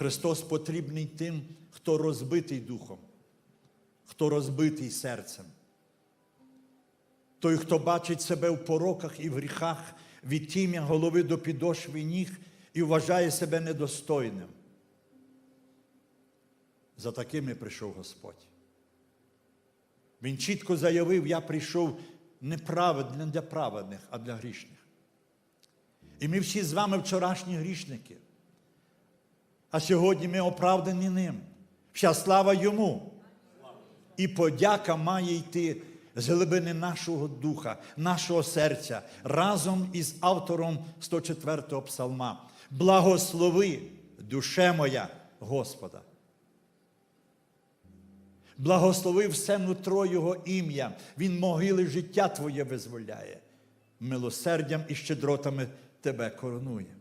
Христос потрібний тим, хто розбитий духом, хто розбитий серцем. Той, хто бачить себе в пороках і в гріхах від тім'я голови до підошви ніг і вважає себе недостойним. За такими прийшов Господь. Він чітко заявив: я прийшов не для праведних, а для грішних. І ми всі з вами вчорашні грішники. А сьогодні ми оправдані ним. Вся слава йому. І подяка має йти з глибини нашого духа, нашого серця, разом із автором 104-го псалма. Благослови, душе моя, Господа. Благослови все нутро Його ім'я. Він могили життя Твоє визволяє. Милосердям і щедротами Тебе коронує.